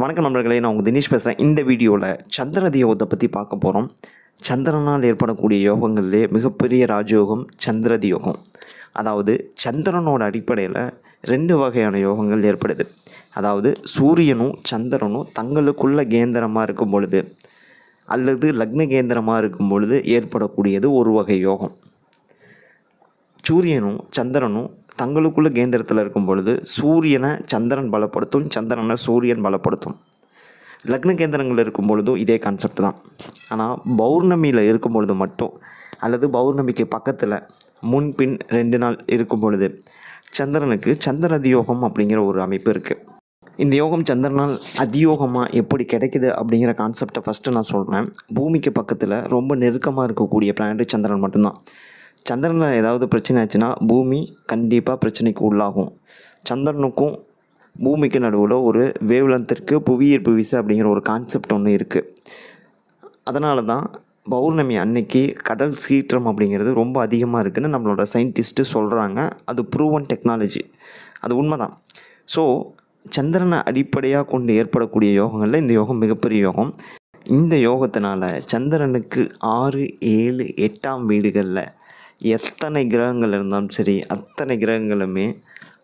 வணக்கம் நண்பர்களே நான் உங்கள் தினேஷ் பேசுகிறேன் இந்த வீடியோவில் சந்திர தியோகத்தை பற்றி பார்க்க போகிறோம் சந்திரனால் ஏற்படக்கூடிய யோகங்கள்லேயே மிகப்பெரிய ராஜயோகம் சந்திரதி யோகம். அதாவது சந்திரனோட அடிப்படையில் ரெண்டு வகையான யோகங்கள் ஏற்படுது. அதாவது சூரியனும் சந்திரனும் தங்களுக்குள்ள கேந்திரமாக இருக்கும் பொழுது அல்லது லக்ன கேந்திரமாக இருக்கும் பொழுது ஏற்படக்கூடியது ஒரு வகை யோகம். சூரியனும் சந்திரனும் தங்களுக்குள்ள கேந்திரத்தில் இருக்கும் பொழுது சூரியனை சந்திரன் பலப்படுத்தும் சந்திரனை சூரியன் பலப்படுத்தும். லக்ன கேந்திரங்கள் இருக்கும் பொழுதும் இதே கான்செப்ட் தான். ஆனால் பௌர்ணமியில் இருக்கும் பொழுது மட்டும் அல்லது பௌர்ணமிக்கு பக்கத்தில் முன்பின் ரெண்டு நாள் இருக்கும் பொழுது சந்திரனுக்கு சந்திர அதியோகம் அப்படிங்கிற ஒரு அமைப்பு இருக்குது இந்த யோகம் சந்திரனால் அதியோகமாக எப்படி கிடைக்குது அப்படிங்கிற கான்செப்டை ஃபஸ்ட்டு நான் சொல்கிறேன் பூமிக்கு பக்கத்தில் ரொம்ப நெருக்கமாக இருக்கக்கூடிய பிளானட் சந்திரன் மட்டும்தான். சந்திரனில் ஏதாவது பிரச்சனை ஆச்சுன்னா பூமி கண்டிப்பாக பிரச்சனைக்கு உள்ளாகும். சந்திரனுக்கும் பூமிக்கு நடுவில் ஒரு வேவ்லந்திற்கு புவியீர்ப்பு விசை அப்படிங்கிற ஒரு கான்செப்ட் ஒன்று இருக்குது அதனால தான் பௌர்ணமி அன்னைக்கு கடல் சீற்றம் அப்படிங்கிறது ரொம்ப அதிகமாக இருக்குதுன்னு நம்மளோட சயின்டிஸ்ட்டு சொல்கிறாங்க அது ப்ரூவன் டெக்னாலஜி அது உண்மைதான். ஸோ சந்திரனை அடிப்படையாக கொண்டு ஏற்படக்கூடிய யோகங்களில் இந்த யோகம் மிகப்பெரிய யோகம். இந்த யோகத்தினால சந்திரனுக்கு ஆறு ஏழு எட்டாம் வீடுகளில் எத்தனை கிரகங்கள் இருந்தாலும் சரி அத்தனை கிரகங்களுமே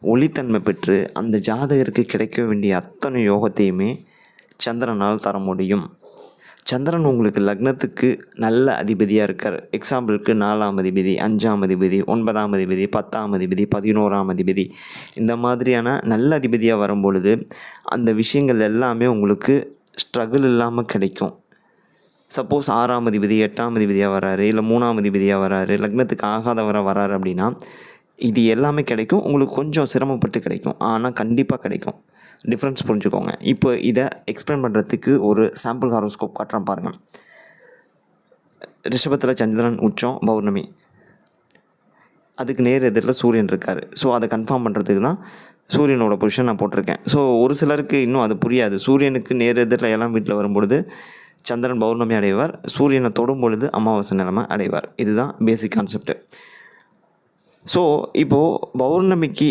ஒளித்தன்மை பெற்று அந்த ஜாதகருக்கு கிடைக்க வேண்டிய அத்தனை யோகத்தையுமே சந்திரனால் தர முடியும். சந்திரன் உங்களுக்கு லக்னத்துக்கு நல்ல அதிபதியாக இருக்கார். எக்ஸாம்பிளுக்கு நாலாம் அதிபதி அஞ்சாம் அதிபதி ஒன்பதாம் அதிபதி பத்தாம் அதிபதி பதினோராம் அதிபதி. இந்த மாதிரியான நல்ல அதிபதியாக வரும்பொழுது அந்த விஷயங்கள் எல்லாமே உங்களுக்கு ஸ்ட்ரகிள் இல்லாமல் கிடைக்கும். சப்போஸ் ஆறாம் அதிபதி எட்டாம் அதிபதியாக வராரு இல்லை மூணாம் அதிபதியாக வராரு லக்னத்துக்கு ஆகாதவராக வராரு அப்படின்னா இது எல்லாமே கிடைக்கும். உங்களுக்கு கொஞ்சம் சிரமப்பட்டு கிடைக்கும். ஆனால் கண்டிப்பாக கிடைக்கும். டிஃப்ரென்ஸ் புரிஞ்சுக்கோங்க. இப்போ இதை எக்ஸ்பிளைன் பண்ணுறதுக்கு ஒரு சாம்பிள் ஹாரோஸ்கோப் காட்டுறேன் பாருங்கள் ரிஷபத்தில் சந்திரன் உச்சம் பௌர்ணமி. அதுக்கு நேர் எதிரில் சூரியன் இருக்கார். ஸோ அதை கன்ஃபார்ம் பண்ணுறதுக்கு தான் சூரியனோட பொசிஷன் நான் போட்டிருக்கேன். ஸோ ஒரு சிலருக்கு இன்னும் அது புரியாது. சூரியனுக்கு நேர் எதிரில் எல்லாம் வீட்டில் வரும்பொழுது சந்திரன் பௌர்ணமி அடைவார் சூரியனை தொடும் பொழுது அமாவாசை நிலைமை அடைவார். இதுதான் பேசிக் கான்செப்ட்டு ஸோ இப்போது பௌர்ணமிக்கு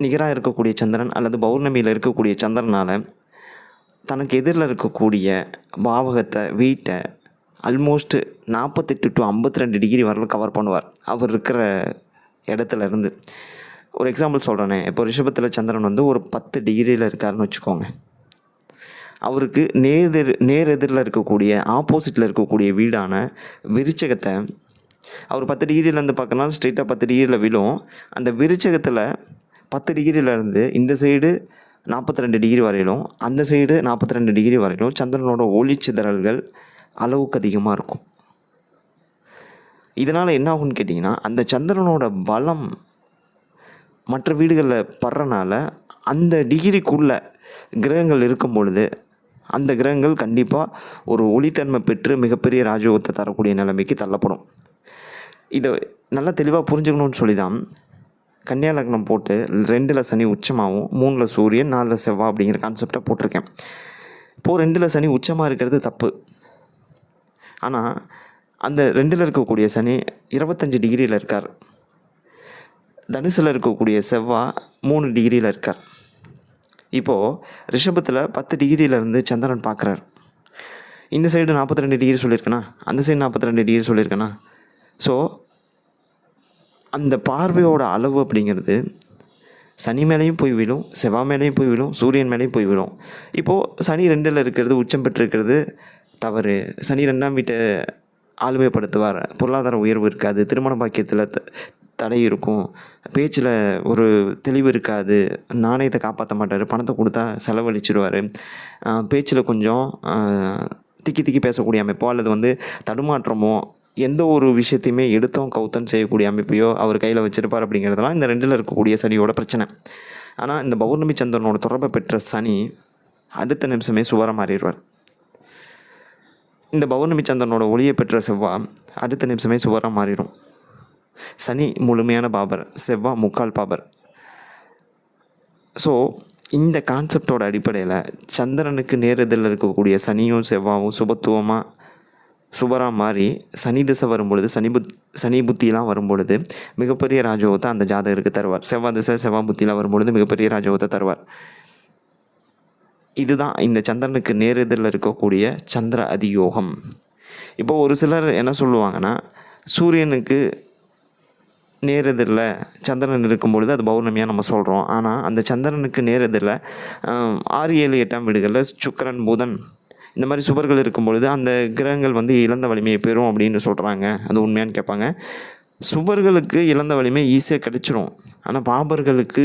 நிகராக இருக்கக்கூடிய சந்திரன் அல்லது பௌர்ணமியில் இருக்கக்கூடிய சந்திரனால் தனக்கு எதிரில் இருக்கக்கூடிய பாவகத்தை வீட்டை ஆல்மோஸ்ட் நாற்பத்தெட்டு டு ஐம்பத்தி ரெண்டு டிகிரி வரலும் கவர் பண்ணுவார். அவர் இருக்கிற இடத்துல இருந்து. ஒரு எக்ஸாம்பிள் சொல்கிறேனே இப்போ ரிஷபத்தில் சந்திரன் வந்து ஒரு பத்து டிகிரியில் இருக்காருன்னு வச்சுக்கோங்க. அவருக்கு நேர் எதிரில் இருக்கக்கூடிய ஆப்போசிட்டில் இருக்கக்கூடிய வீடான விருச்சகத்தை அவர் பத்து டிகிரியிலேருந்து பார்க்கறனால ஸ்ட்ரெயிட்டாக பத்து டிகிரியில் விழும். அந்த விருச்சகத்தில் பத்து டிகிரியிலேருந்து இந்த சைடு நாற்பத்தி ரெண்டு டிகிரி வரையிலும் அந்த சைடு நாற்பத்தி ரெண்டு டிகிரி வரையிலும் சந்திரனோட ஒளிச்சிதறல்கள் அளவுக்கு அதிகமாக இருக்கும். இதனால் என்ன ஆகும்னு கேட்டிங்கன்னா அந்த சந்திரனோட பலம் மற்ற வீடுகளில் படுறனால அந்த டிகிரிக்குள்ளே கிரகங்கள் இருக்கும் பொழுது அந்த கிரகங்கள் கண்டிப்பாக ஒரு ஒளித்தன்மை பெற்று மிகப்பெரிய ராஜயோகத்தை தரக்கூடிய நிலைமைக்கு தள்ளப்படும். இதை நல்லா தெளிவாக புரிஞ்சுக்கணும்னு சொல்லி தான் கன்னியா லக்னம் போட்டு ரெண்டில் சனி உச்சமாகவும் மூணில் சூரியன் நாலில் செவ்வாய் அப்படிங்கிற கான்செப்டை போட்டிருக்கேன். இப்போது ரெண்டில் சனி உச்சமாக இருக்கிறது தப்பு. ஆனால் அந்த ரெண்டில் இருக்கக்கூடிய சனி இருபத்தஞ்சி டிகிரியில் இருக்கார். தனுசில் இருக்கக்கூடிய செவ்வாய் மூணு டிகிரியில் இருக்கார். இப்போது ரிஷபத்தில் பத்து டிகிரியிலேருந்து சந்திரன் பார்க்குறாரு. இந்த சைடு நாற்பத்தி ரெண்டு டிகிரி சொல்லியிருக்கேனா? அந்த சைடு நாற்பத்தி ரெண்டு டிகிரி சொல்லியிருக்கேனா? ஸோ அந்த பார்வையோட அளவு அப்படிங்கிறது சனி மேலேயும் போய் விழும் செவ்வாய் மேலேயும் போய் விழும் சூரியன் மேலேயும் போய் விழும். இப்போது சனி ரெண்டில் இருக்கிறது உச்சம் பெற்றிருக்கிறது தவறு. சனி ரெண்டாம் வீட்டை ஆளுமைப்படுத்துவார். பொருளாதார உயர்வு இருக்காது திருமண பாக்கியத்தில் தடை இருக்கும். பேச்சில் ஒரு தெளிவு இருக்காது. நாணயத்தை காப்பாற்ற மாட்டார். பணத்தை கொடுத்தா செலவழிச்சிடுவார் பேச்சில் கொஞ்சம் திக்கி திக்கி பேசக்கூடிய அமைப்போ அல்லது வந்து தடுமாற்றமோ எந்த ஒரு விஷயத்தையுமே எடுத்தோம் கவுத்தம் செய்யக்கூடிய அமைப்பையோ அவர் கையில் வச்சுருப்பார் அப்படிங்கிறதெல்லாம் இந்த ரெண்டில் இருக்கக்கூடிய சனியோட பிரச்சனை. ஆனால் இந்த பௌர்ணமி சந்திரனோட தொடர்பை பெற்ற சனி அடுத்த நிமிஷமே சுவர மாறிடுவார். இந்த பௌர்ணமி சந்திரனோட ஒளியை பெற்ற செவ்வாய் அடுத்த நிமிஷமே சுவராக மாறிடும். சனி முழுமையான பாபர் செவ்வாய் முக்கால் பாபர். ஸோ இந்த கான்செப்டோட அடிப்படையில் சந்திரனுக்கு நேரெதிரில் இருக்கக்கூடிய சனியும் செவ்வாவும் சுபத்துவமாக சுபராக மாறி சனி திசை வரும்பொழுது சனி புத் சனி புத்திலாம் வரும்பொழுது மிகப்பெரிய ராஜோகத்தை அந்த ஜாதகருக்கு தருவார். செவ்வாய் திசை செவ்வாய் புத்திலாம் வரும்பொழுது மிகப்பெரிய ராஜோகத்தை தருவார். இதுதான் இந்த சந்திரனுக்கு நேரெதிரில் இருக்கக்கூடிய சந்திர அதியோகம். இப்போ ஒரு சிலர் என்ன சொல்லுவாங்கன்னா சூரியனுக்கு நேரெதிரில் சந்திரன் இருக்கும் பொழுது அது பௌர்ணமியாக நம்ம சொல்கிறோம். ஆனால் அந்த சந்திரனுக்கு நேரெதிரில் ஆறு ஏழு எட்டாம் வீடுகளில் சுக்கிரன் புதன் இந்த மாதிரி சுபர்கள் இருக்கும் பொழுது அந்த கிரகங்கள் வந்து இழந்த வலிமையை பெறும் அப்படின்னு சொல்கிறாங்க. அது உண்மையான்னு கேட்பாங்க. சுபர்களுக்கு இழந்த வலிமை ஈஸியாக கிடைச்சிரும். ஆனால் பாபர்களுக்கு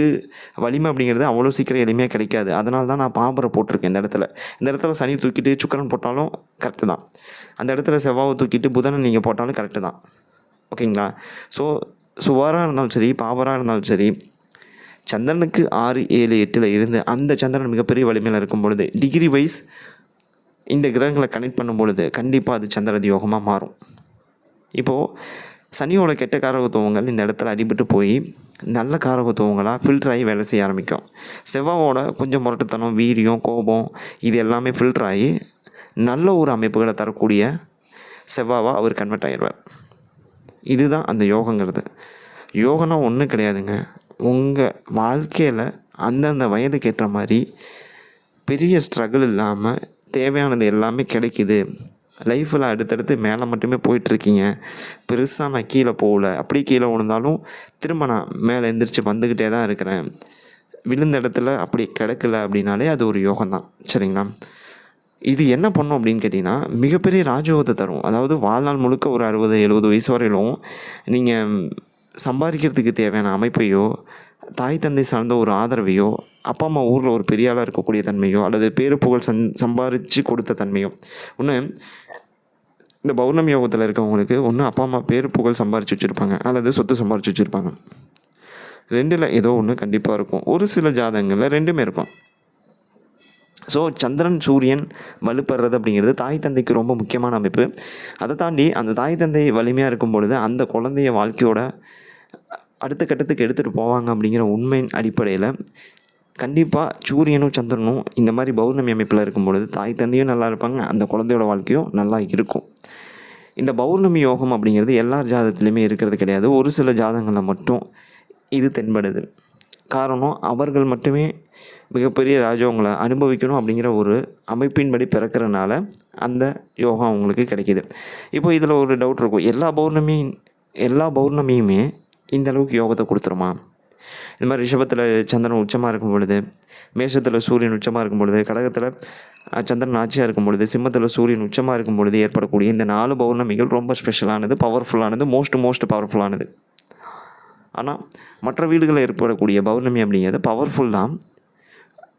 வலிமை அப்படிங்கிறது அவ்வளோ சீக்கிரம் எளிமையாக கிடைக்காது. அதனால தான் நான் பாபரை போட்டிருக்கேன் இந்த இடத்துல. இந்த இடத்துல சனி தூக்கிட்டு சுக்கரன் போட்டாலும் கரெக்டு தான். அந்த இடத்துல செவ்வாவை தூக்கிட்டு புதனை நீங்கள் போட்டாலும் கரெக்டு தான். ஓகேங்களா? ஸோ சுவராக இருந்தாலும் சரி பாவராக இருந்தாலும் சரி சந்திரனுக்கு ஆறு ஏழு எட்டில் இருந்து அந்த சந்திரன் மிகப்பெரிய வலிமையில் இருக்கும் பொழுது டிகிரி வைஸ் இந்த கிரகங்களை கனெக்ட் பண்ணும் பொழுது கண்டிப்பாக அது சந்திரதி யோகமாக மாறும். இப்போது சனியோட கெட்ட காரகத்துவங்கள் இந்த இடத்துல அடிபட்டு போய் நல்ல காரகத்துவங்களாக ஃபில்டர் ஆகி வேலை செய்ய ஆரம்பிக்கும். செவ்வாவோட கொஞ்சம் முரட்டுத்தனம் வீரியம் கோபம் இது எல்லாமே ஃபில்டர் ஆகி நல்ல ஒரு அமைப்புகளை தரக்கூடிய செவ்வாவாக அவர் கன்வெர்ட் ஆகிடுவார் இதுதான் அந்த யோகங்கிறது. யோகனா ஒன்றும் கிடையாதுங்க. உங்கள் வாழ்க்கையில் அந்தந்த வயதுக்கு ஏற்ற மாதிரி பெரிய ஸ்ட்ரகிள் இல்லாமல் தேவையானது எல்லாமே கிடைக்குது. லைஃப்பில் அடுத்தடுத்து மேலே மட்டுமே போயிட்டுருக்கீங்க. பெருசாக நான் கீழே போகல. அப்படி கீழே விழுந்தாலும் திரும்ப நான் மேலே எந்திரிச்சு வந்துக்கிட்டே தான் இருக்கிறேன். விழுந்த இடத்துல அப்படி கிடக்கல அப்படின்னாலே அது ஒரு யோகம் தான் சரிங்களா? இது என்ன பண்ணும் அப்படின்னு கேட்டிங்கன்னா மிகப்பெரிய ராஜயோகத்தை தரும். அதாவது வாழ்நாள் முழுக்க ஒரு அறுபது எழுபது வயசு வரையிலும் நீங்கள் சம்பாதிக்கிறதுக்கு தேவையான அமைப்பையோ தாய் தந்தை சார்ந்த ஒரு ஆதரவையோ அப்பா அம்மா ஊரில் ஒரு பெரியாளாக இருக்கக்கூடிய தன்மையோ அல்லது பேரு புகழ் சந் சம்பாரித்து கொடுத்த தன்மையோ ஒன்று இந்த பௌர்ணமி யோகத்தில் இருக்கவங்களுக்கு ஒன்று அப்பா அம்மா பேரு புகழ் சம்பாரித்து வச்சுருப்பாங்க அல்லது சொத்து சம்பாரித்து வச்சுருப்பாங்க. ரெண்டில் ஏதோ ஒன்று கண்டிப்பாக இருக்கும். ஒரு சில ஜாதகங்களில் ரெண்டுமே இருக்கும். ஸோ சந்திரன் சூரியன் வலுப்படுறது அப்படிங்கிறது தாய் தந்தைக்கு ரொம்ப முக்கியமான அமைப்பு. அதை தாண்டி அந்த தாய் தந்தை வலிமையாக இருக்கும் பொழுது அந்த குழந்தைய வாழ்க்கையோட அடுத்த கட்டத்துக்கு எடுத்துகிட்டு போவாங்க அப்படிங்கிற உண்மையின் அடிப்படையில் கண்டிப்பாக சூரியனும் சந்திரனும் இந்த மாதிரி பௌர்ணமி அமைப்பில் இருக்கும் பொழுது தாய் தந்தையும் நல்லா இருப்பாங்க அந்த குழந்தையோட வாழ்க்கையும் நல்லா இருக்கும். இந்த பௌர்ணமி யோகம் அப்படிங்கிறது எல்லா ஜாதத்துலேயுமே இருக்கிறது கிடையாது. ஒரு சில ஜாதகங்களில் மட்டும் இது தென்படுது. காரணம் அவர்கள் மட்டுமே மிகப்பெரிய ராஜோங்களை அனுபவிக்கணும் அப்படிங்கிற ஒரு அமைப்பின்படி பிறக்கிறனால அந்த யோகம் அவங்களுக்கு கிடைக்கிது. இப்போ இதில் ஒரு டவுட் இருக்கும். எல்லா பௌர்ணமி எல்லா பௌர்ணமியுமே இந்த அளவுக்கு யோகத்தை கொடுத்துருமா? இந்த மாதிரி ரிஷபத்தில் சந்திரன் உச்சமாக இருக்கும் பொழுது மேஷத்தில் சூரியன் உச்சமாக இருக்கும் பொழுது கடகத்தில் சந்திரன் ஆட்சியாக இருக்கும் பொழுது சிம்மத்தில் சூரியன் உச்சமாக இருக்கும் பொழுது ஏற்படக்கூடிய இந்த நாலு பௌர்ணமிகள் ரொம்ப ஸ்பெஷலானது பவர்ஃபுல்லானது மோஸ்ட் மோஸ்ட் பவர்ஃபுல்லானது ஆனால் மற்ற வீடுகளில் ஏற்படக்கூடிய பௌர்ணமி அப்படிங்கிறது பவர்ஃபுல் தான்.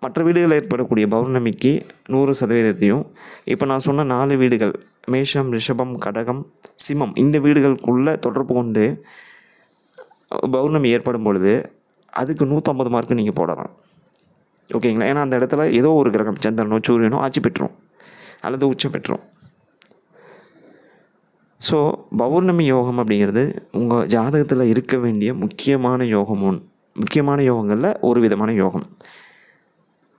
மற்ற வீடுகளில் ஏற்படக்கூடிய பௌர்ணமிக்கு நூறு சதவீதத்தையும் இப்போ நான் சொன்ன நாலு வீடுகள் மேஷம் ரிஷபம் கடகம் சிம்மம் இந்த வீடுகளுக்குள்ளே தொடர்பு கொண்டு பௌர்ணமி ஏற்படும் பொழுது அதுக்கு நூற்றம்பது மார்க்கு நீங்கள் போடலாம். ஓகேங்களா ஏன்னா அந்த இடத்துல ஏதோ ஒரு கிரகம் சந்திரனோ சூரியனோ ஆட்சி பெற்றுரும். அல்லது உச்சம் பெற்றுரும். ஸோ பௌர்ணமி யோகம் அப்படிங்கிறது உங்கள் ஜாதகத்தில் இருக்க வேண்டிய முக்கியமான யோகம் ஒன் முக்கியமான யோகங்களில் ஒரு விதமான யோகம்.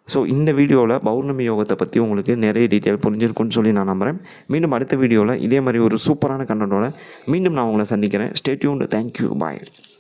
ஸோ இந்த வீடியோவில் பௌர்ணமி யோகத்தை பற்றி உங்களுக்கு நிறைய டீட்டெயில் புரிஞ்சிருக்குன்னு சொல்லி நான் நம்புகிறேன் மீண்டும் அடுத்த வீடியோவில் இதே மாதிரி ஒரு சூப்பரான கண்டனோட மீண்டும் நான் உங்களை சந்திக்கிறேன். Stay tuned thank you bye